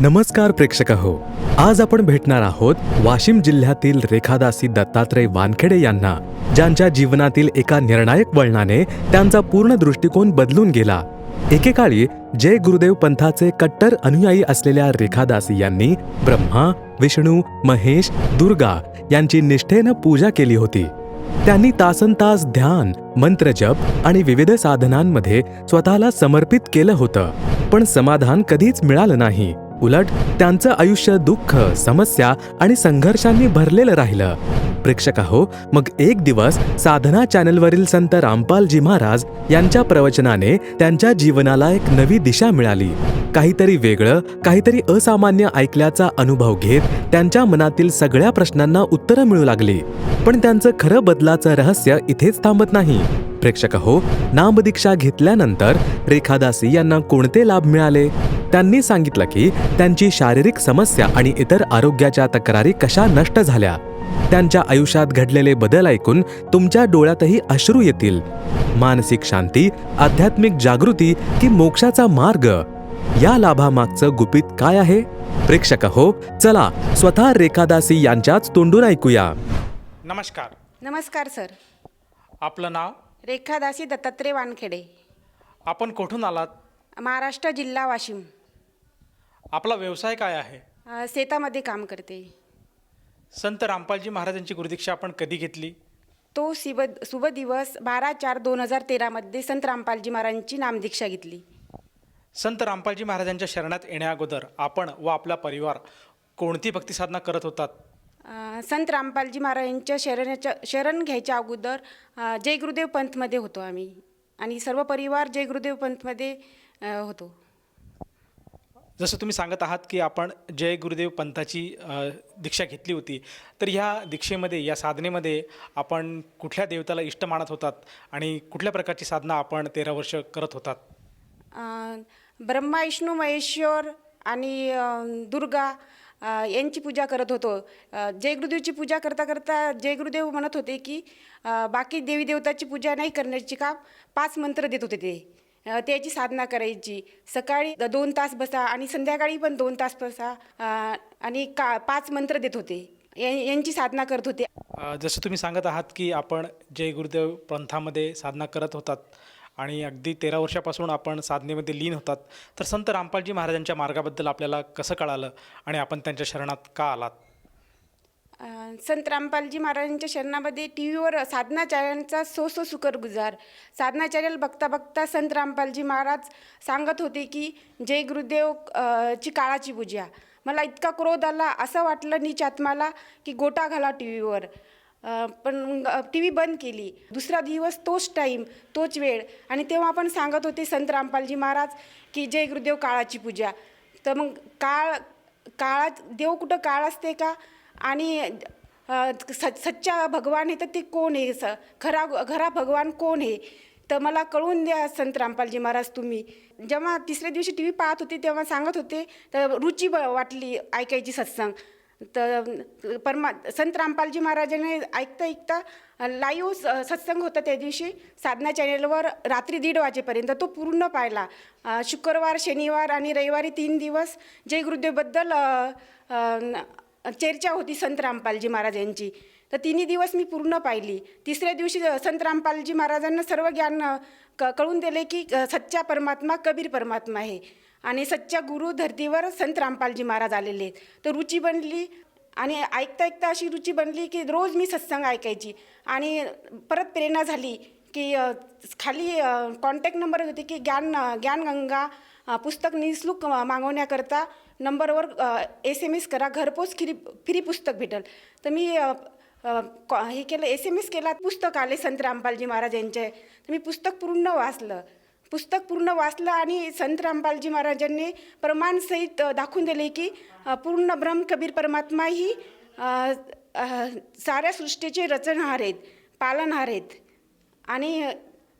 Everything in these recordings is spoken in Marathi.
नमस्कार प्रेक्षक हो. आज आपण भेटणार आहोत वाशिम जिल्ह्यातील रेखादासी दत्तात्रय वानखेडे यांना ज्यांच्या जीवनातील एका निर्णायक वळणाने त्यांचा पूर्ण दृष्टिकोन बदलून गेला. एकेकाळी जय गुरुदेव पंथाचे कट्टर अनुयायी असलेल्या रेखादासी यांनी ब्रह्मा विष्णू महेश दुर्गा यांची निष्ठेनं पूजा केली होती. त्यांनी तासनतास ध्यान मंत्रजप आणि विविध साधनांमध्ये स्वतःला समर्पित केलं होतं. पण समाधान कधीच मिळालं नाही. उलट त्यांचं आयुष्य दुःख समस्या आणि संघर्षांनी भरलेलं राहिलं. प्रेक्षक हो मग एक दिवस साधना चॅनलवरील संत रामपालजी महाराज यांच्या प्रवचनाने त्यांच्या जीवनाला एक नवी दिशा मिळाली. काहीतरी वेगळं काहीतरी असामान्य ऐकल्याचा अनुभव घेत त्यांच्या मनातील सगळ्या प्रश्नांना उत्तरं मिळू लागली. पण त्यांचं खरं बदलाचं रहस्य इथेच थांबत नाही. प्रेक्षक हो नामदीक्षा घेतल्यानंतर रेखादासी यांना कोणते लाभ मिळाले? त्यांनी सांगितलं की त्यांची शारीरिक समस्या आणि इतर आरोग्याच्या तक्रारी कशा नष्ट झाल्या? त्यांच्या आयुष्यात घडलेले बदल ऐकून तुमच्या डोळ्यातही अश्रू येतील. मानसिक शांती आध्यात्मिक जागृती की मोक्षाचा मार्ग? या लाभामागचं गुपित काय आहे? प्रेक्षक हो चला स्वतः रेखादासी यांच्याच तोंडून ऐकूया. नमस्कार. नमस्कार सर. आपलं नाव? रेखादासी दत्तात्रय वानखेडे. आपण कुठून आलात? महाराष्ट्र जिल्हा वाशिम. आपला व्यवसाय काय आहे? अ, शेतामध्ये काम करते. संत रामपालजी महाराजांची गुरुदीक्षा आपण कधी घेतली? तो शिव शुभ दिवस बारा चार दोन हजार तेरामध्ये संत रामपालजी महाराजांची नामदीक्षा घेतली. संत रामपालजी महाराजांच्या शरणात येण्याअगोदर आपण व आपला परिवार कोणती भक्ती साधना करत होतात? अ, संत रामपालजी महाराजांच्या शरणाच्या शरण घ्यायच्या अगोदर अ, जय गुरुदेव पंथमध्ये होतो आम्ही. आणि सर्व परिवार जय गुरुदेव पंथमध्ये अ, होतो. जसं तुम्ही सांगत आहात की आपण जय गुरुदेव पंथाची दीक्षा घेतली होती तर ह्या दीक्षेमध्ये या साधनेमध्ये आपण कुठल्या देवताला इष्ट मानत होतात आणि कुठल्या प्रकारची साधना आपण तेरा वर्ष करत होतात? ब्रह्मा विष्णू महेश्वर आणि दुर्गा यांची पूजा करत होतो. जयगुरुदेवची जय गुरुदेवची पूजा करता करता जय गुरुदेव म्हणत होते की बाकी देवी देवताची पूजा नाही करण्याची का पाच मंत्र देत होते ते. त्याची साधना करायची. सकाळी दोन तास बसा आणि संध्याकाळी पण दोन तास बसा. आणि का पाच मंत्र देत होते. या- यांची साधना करत होते. जसं तुम्ही सांगत आहात की आपण जय गुरुदेव पंथामध्ये साधना करत होतात आणि अगदी तेरा वर्षापासून आपण साधनेमध्ये लीन होतात तर संत रामपालजी महाराजांच्या मार्गाबद्दल आपल्याला कसं कळालं आणि आपण त्यांच्या शरणात का आलात? संत रामपालजी महाराजांच्या शरणामध्ये टी व्हीवर साधनाचार्यांचा सो सो सुकर गुजार साधना बघता बघता संत रामपालजी महाराज सांगत होते की जय गुरुदेव ची काळाची पूजा मला इतका क्रोध आला असं वाटलं नीच आत्माला की गोटा घाला टी व्हीवर पण टी व्ही बंद केली. दुसरा दिवस तोच टाईम तोच वेळ. आणि तेव्हा आपण सांगत होते संत रामपालजी महाराज की जय गुरुदेव काळाची पूजा. तर मग काळ काळात देव कुठं काळ असते का? आणि स सच्चा भगवान आहे तर ते कोण आहे? स खरा खरा भगवान कोण आहे? तर मला कळवून द्या संत रामपालजी महाराज तुम्ही. जेव्हा तिसऱ्या दिवशी टी व्ही पाहत होते तेव्हा सांगत होते तर रुची ब- वाटली ऐकायची सत्संग. तर परमा संत रामपालजी महाराजांनी ऐकता ऐकता लाईव्ह सत्संग होता त्या दिवशी. साधना चॅनेलवर रात्री दीड वाजेपर्यंत तो पूर्ण पाहिला. शुक्रवार शनिवार आणि रविवारी तीन दिवस जय गुरुदेवबद्दल चर्चा होती संत रामपालजी महाराज यांची तर तिन्ही दिवस मी पूर्ण पाहिली. तिसऱ्या दिवशी संत रामपालजी महाराजांना सर्व ज्ञान क कळून दिले की सच्चा परमात्मा कबीर परमात्मा आहे. आणि सच्चा गुरु धर्तीवर संत रामपालजी महाराज आलेले आहेत. तर रुची बनली आणि ऐकता ऐकता अशी रुची बनली की रोज मी सत्संग ऐकायची. आणि परत प्रेरणा झाली की खाली कॉन्टॅक्ट नंबर होते की ज्ञान ज्ञानगंगा पुस्तक निसलूक मागवण्याकरता नंबरवर एस एम एस करा घरपोच फ्री फ्री पुस्तक भेटेल. तर मी कॉ- हे केलं एस एम एस केला पुस्तक आले संत रामपालजी महाराज यांचे. तर मी पुस्तक पूर्ण वाचलं. पुस्तक पूर्ण वाचलं आणि संत रामपालजी महाराजांनी प्रमाणसहित दाखवून दिले की पूर्ण ब्रह्म कबीर परमात्मा ही साऱ्या सृष्टीचे रचनहार आहेत पालनहार आहेत. आणि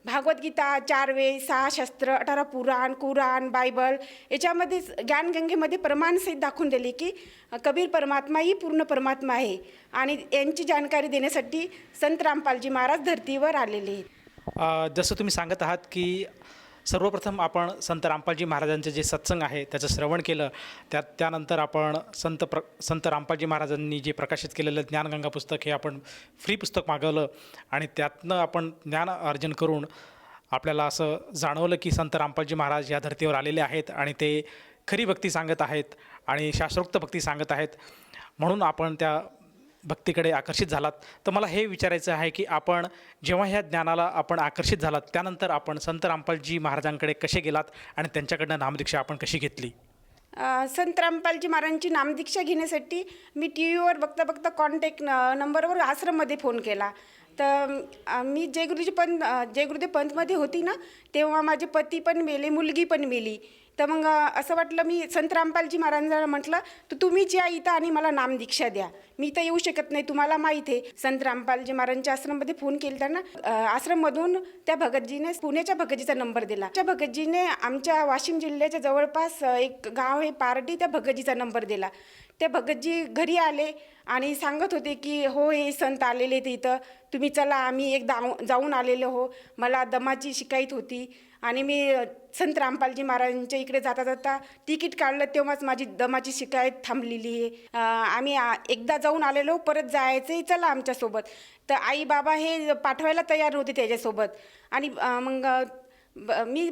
भागवद्गीता चार वे सहा शस्त्र अठरा पुराण कुराण बायबल याच्यामध्ये ज्ञानगंगेमध्ये प्रमाणसहित दाखवून दिले की कबीर परमात्मा ही पूर्ण परमात्मा आहे. आणि यांची जानकारी देण्यासाठी संत रामपालजी महाराज धर्तीवर आलेले आहेत. जसं तुम्ही सांगत आहात की सर्वप्रथम आपण संत रामपालजी महाराजांचे जे सत्संग आहे त्याचं श्रवण केलं. त्यात त्यानंतर आपण संत प्र संत रामपालजी महाराजांनी जे प्रकाशित केलेलं ज्ञानगंगा पुस्तक हे आपण फ्री पुस्तक मागवलं आणि त्यातनं आपण ज्ञान अर्जन करून आपल्याला असं जाणवलं की संत रामपालजी महाराज या धर्तीवर आलेले आहेत आणि ते खरी भक्ती सांगत आहेत आणि शास्त्रोक्त भक्ती सांगत आहेत. म्हणून आपण त्या भक्तीकडे आकर्षित झालात. तर मला हे विचारायचं आहे की आपण जेव्हा ह्या ज्ञानाला आपण आकर्षित झालात त्यानंतर आपण संत रामपालजी महाराजांकडे कसे गेलात आणि त्यांच्याकडनं नामदीक्षा आपण कशी घेतली? संत रामपालजी महाराजांची नामदीक्षा घेण्यासाठी मी टी व्हीवर बघता बघता कॉन्टॅक्ट नंबरवर आश्रममध्ये फोन केला. तर मी जय गुरुजी पंत जयगुरुदेव जय गुरुदेव पंतमध्ये होती ना तेव्हा माझे पती पण मेले मुलगी पण मेली. तर मग असं वाटलं मी संत रामपालजी महाराजांना म्हटलं तर तुम्हीच या इथं आणि मला नामदीक्षा द्या. मी तर येऊ शकत नाही तुम्हाला माहीत आहे. संत रामपालजी महाराजांच्या आश्रममध्ये फोन केला ना आश्रममधून त्या भगतजीने पुण्याच्या भगतजीचा नंबर दिला. त्या भगतजीने आमच्या वाशिम जिल्ह्याच्या जवळपास एक गाव आहे पारडी त्या भगतजीचा नंबर दिला. त्या भगतजी घरी आले आणि सांगत होते की हो हे संत आलेले ते इथं. तुम्ही चला आम्ही एक दाव जाऊन आलेलो हो. मला दमाची शिकायत होती. आणि मी संत रामपालजी महाराजांच्या इकडे जाता जाता तिकीट काढलं तेव्हाच माझी दमाची शिकायत थांबलेली आहे. आम्ही एकदा जाऊन आलेलो परत जायचं चला आमच्यासोबत तर आई बाबा हे पाठवायला तयार नव्हते त्याच्यासोबत. आणि मग ब- मी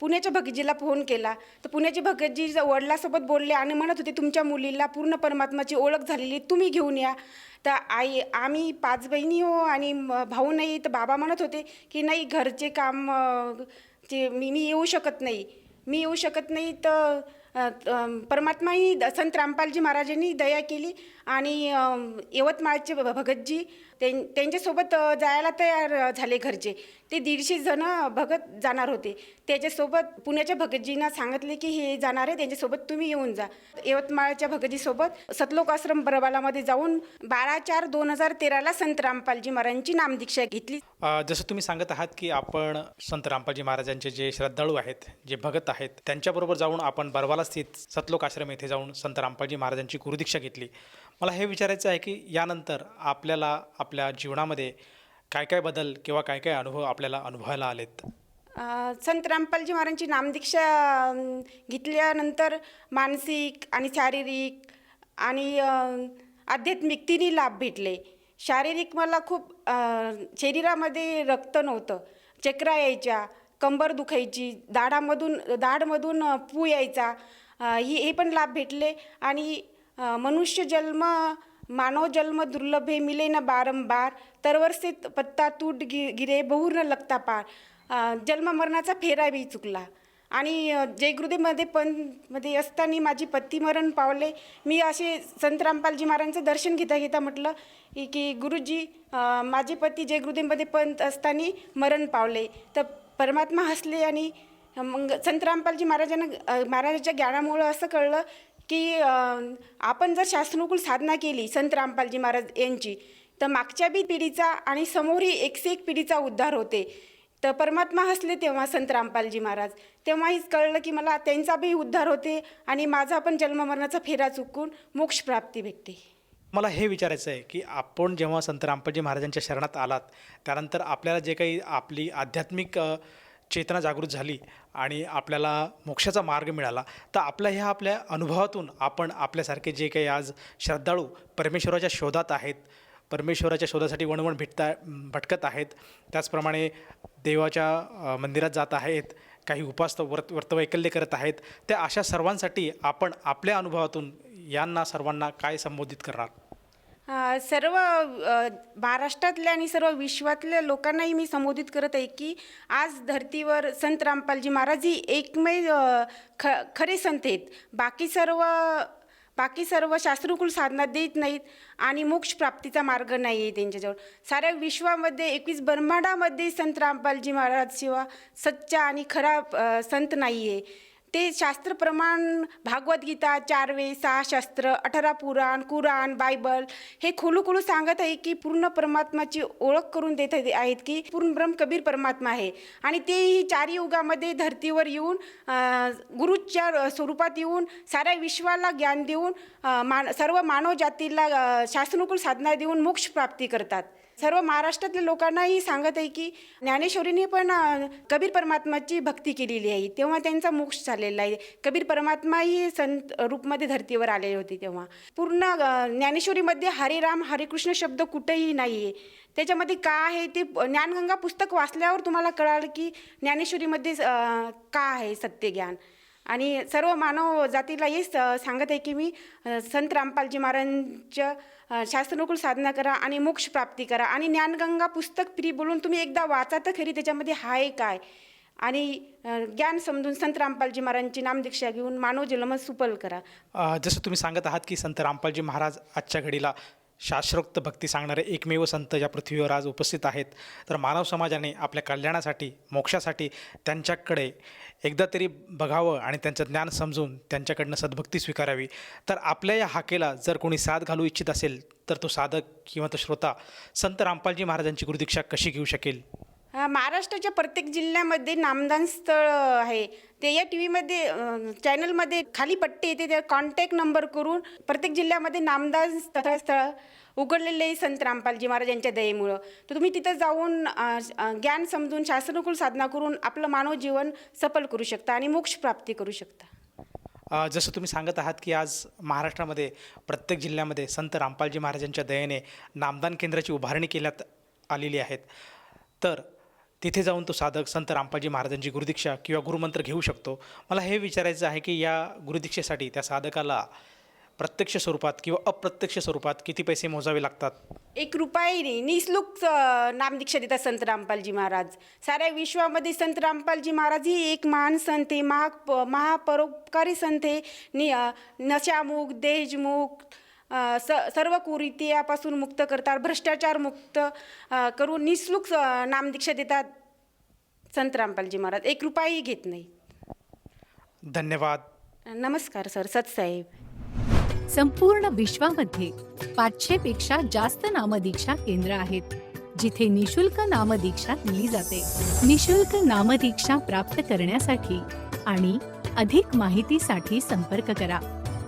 पुण्याच्या भगतजीला फोन केला. तर पुण्याचे भगतजी ज- वडिलासोबत बोलले आणि म्हणत होते तुमच्या मुलीला पूर्ण परमात्माची ओळख झालेली तुम्ही घेऊन या. तर आई आम्ही पाच बहिणी हो आणि म- भाऊ नाही. तर बाबा म्हणत होते की नाही घरचे काम ते मी मी येऊ शकत नाही. मी येऊ शकत नाही तर परमात्माही संत रामपालजी महाराजांनी दया केली आणि यवतमाळचे भ- भगतजी त्यां त्यांच्यासोबत जायला तयार झाले घरचे. ते दीडशे जण भगत जाणार होते. त्याच्यासोबत पुण्याच्या भगतजींना सांगितले की हे जाणार आहे त्यांच्यासोबत तुम्ही येऊन जा. यवतमाळच्या भगतजीसोबत सतलोक आश्रम बरबालामध्ये जाऊन बारा चार दोन हजार तेराला संत रामपालजी महाराजांची नामदीक्षा घेतली. जसं तुम्ही सांगत आहात की आपण संत रामपालजी महाराजांचे जे श्रद्धाळू आहेत जे भगत आहेत त्यांच्याबरोबर जाऊन आपण बरवाला स्थित सतलोक आश्रम येथे जाऊन संत रामपालजी महाराजांची गुरुदीक्षा घेतली. मला हे विचारायचं आहे की यानंतर आपल्याला आपल्या जीवनामध्ये काय काय बदल किंवा काय काय अनुभव आपल्याला अनुभवायला आलेत? संत रामपालजी महाराजांची नामदीक्षा घेतल्यानंतर मानसिक आणि शारीरिक आणि आध्यात्मिक तिन्ही लाभ भेटले. शारीरिक मला खूप शरीरामध्ये रक्त नव्हतं. चक्रा यायच्या कंबर दुखायची दाढामधून दाढमधून पू यायचा ही हे पण लाभ भेटले आणि मनुष्य जन्म मानव जन्म दुर्लभे मिले न बारंबार तरवरसे पत्ता तूट गि गिरे बहुर न लगता पार. जन्म मरणाचा फेरावी चुकला. आणि जयगुरुदेवमध्ये जय पण मध्ये असताना माझी पत्ती मरण पावले. मी असे संत रामपालजी महाराजांचं दर्शन घेता घेता म्हटलं की- की गुरुजी माझे पती जयगुरुदेवमध्ये पंत असताना मरण पावले. तर परमात्मा हसले आणि मग संत रामपालजी महाराजांना महाराजाच्या ज्ञानामुळं असं कळलं की आपण जर शास्त्रानुकूल साधना केली संत रामपालजी महाराज यांची तर मागच्या बी पिढीचा आणि समोरही एकशे एक पिढीचा उद्धार होते. तर परमात्मा हसले तेव्हा संत रामपालजी महाराज. तेव्हाहीच कळलं की मला त्यांचा बी उद्धार होते आणि माझा पण जन्ममरणाचा फेरा चुकून मोक्ष प्राप्ती भेटते. मला हे विचारायचं आहे की आपण जेव्हा संत रामपालजी महाराजांच्या शरणात आलात त्यानंतर आपल्याला जे काही आपली आध्यात्मिक चेतना जागृत झाली आणि आपल्याला मोक्षाचा मार्ग मिळाला तर आपल्या ह्या आपल्या अनुभवातून आपण आपल्यासारखे जे काही आज श्रद्धाळू परमेश्वराच्या शोधात आहेत परमेश्वराच्या शोधासाठी वणवण भेटता भटकत आहेत त्याचप्रमाणे देवाच्या मंदिरात जात आहेत काही उपास व्रत व्रतवैकल्य करत आहेत त्या अशा सर्वांसाठी आपण आपल्या अनुभवातून यांना सर्वांना काय संबोधित करणार? सर्व महाराष्ट्रातल्या आणि सर्व विश्वातल्या लोकांनाही मी संबोधित करत आहे की आज धर्तीवर संत रामपालजी महाराज ही एकमेव ख खरे संत आहेत. बाकी सर्व बाकी सर्व शास्त्रकुल साधना देत नाहीत आणि मोक्ष प्राप्तीचा मार्ग नाही आहे त्यांच्याजवळ. साऱ्या विश्वामध्ये एकवीस ब्रह्मांडामध्ये संत रामपालजी महाराज शिवा सच्चा आणि खरा संत नाही आहे ते शास्त्रप्रमाण भागवद्गीता चारवे सहा शास्त्र अठरा पुराण कुराण बायबल हे खोलू सांगत आहे की पूर्ण परमात्माची ओळख करून देत आहे- आहेत की पूर्ण ब्रह्म कबीर परमात्मा आहे. आणि तेही चारी युगामध्ये धर्तीवर येऊन गुरुच्या स्वरूपात येऊन साऱ्या विश्वाला ज्ञान देऊन मान सर्व मानव जातीला साधना देऊन मोक्ष प्राप्ती करतात. सर्व महाराष्ट्रातल्या लोकांनाही सांगत आहे की ज्ञानेश्वरीने पण कबीर परमात्माची भक्ती केलेली आहे. तेव्हा त्यांचा मोक्ष झालेला आहे. कबीर परमात्माही संत रूपमध्ये धर्तीवर आलेले होते तेव्हा. पूर्ण ज्ञानेश्वरीमध्ये हरे राम हरे कृष्ण शब्द कुठेही नाही आहे त्याच्यामध्ये का आहे ते ज्ञानगंगा पुस्तक वाचल्यावर तुम्हाला कळालं की ज्ञानेश्वरीमध्ये का आहे सत्यज्ञान. आणि सर्व मानव जातीला हेच सांगत आहे की मी संत रामपालजी महाराजांच्या शास्त्रनुकूल साधना करा आणि मोक्ष प्राप्ती करा. आणि ज्ञानगंगा पुस्तक फ्री बोलून तुम्ही एकदा वाचा तर खरी त्याच्यामध्ये आहे काय? आणि ज्ञान समजून संत रामपालजी महाराजांची नामदीक्षा घेऊन मानव जन्म सुपल करा. जसं तुम्ही सांगत आहात की संत रामपालजी महाराज आजच्या घडीला शास्त्रोक्त भक्ती सांगणारे एकमेव संत या पृथ्वीवर आज उपस्थित आहेत तर मानव समाजाने आपल्या कल्याणासाठी मोक्षासाठी त्यांच्याकडे एकदा तरी बघावं आणि त्यांचं ज्ञान समजून त्यांच्याकडनं सद्भक्ती स्वीकारावी. तर आपल्या या हाकेला जर कोणी साथ घालू इच्छित असेल तर तो साधक किंवा तो श्रोता संत रामपालजी महाराजांची गुरुदीक्षा कशी घेऊ शकेल? महाराष्ट्राच्या प्रत्येक जिल्ह्यामध्ये नामदान स्थळ आहे. ते या टी व्हीमध्ये चॅनलमध्ये खाली पट्टी येते त्या कॉन्टॅक्ट नंबर करून प्रत्येक जिल्ह्यामध्ये नामदान स्थळ स्थळ उघडलेले संत रामपालजी महाराज यांच्या दयेमुळं. तर तुम्ही तिथं जाऊन ज्ञान समजून शास्त्रनुकूल साधना करून आपलं मानव जीवन सफल करू शकता आणि मोक्ष प्राप्ती करू शकता. जसं तुम्ही सांगत आहात की आज महाराष्ट्रामध्ये प्रत्येक जिल्ह्यामध्ये संत रामपालजी महाराजांच्या दयेने नामदान केंद्राची उभारणी केल्यात आलेली आहेत. तर तिथे जाऊन तो साधक संत रामपालजी महाराजांची गुरुदीक्षा किंवा गुरुमंत्र घेऊ शकतो. मला हे विचारायचं आहे की या गुरुदीक्षेसाठी त्या साधकाला प्रत्यक्ष स्वरूपात किंवा अप्रत्यक्ष स्वरूपात किती पैसे मोजावे लागतात? एक रुपयाने निःशुल्क नामदीक्षा देतात संत रामपालजी महाराज. साऱ्या विश्वामध्ये संत रामपालजी महाराज ही एक महान संत आहे. महा प- महापरोपकारी संत आहे. नि देशमुख स सर्व कुरीतियापासून मुक्त करतात भ्रष्टाचार मुक्त करून निःशुल्क अ, नामदीक्षा देतात संत रामपालजी महाराज. एक रुपयाही घेत नाही. धन्यवाद. नमस्कार सर. सतसाहेब संपूर्ण विश्वामध्ये पाचशे पेक्षा जास्त नामदीक्षा केंद्र आहेत जिथे निशुल्क नामदीक्षा दिली जाते. निशुल्क नामदीक्षा प्राप्त करण्यासाठी आणि अधिक माहितीसाठी संपर्क करा.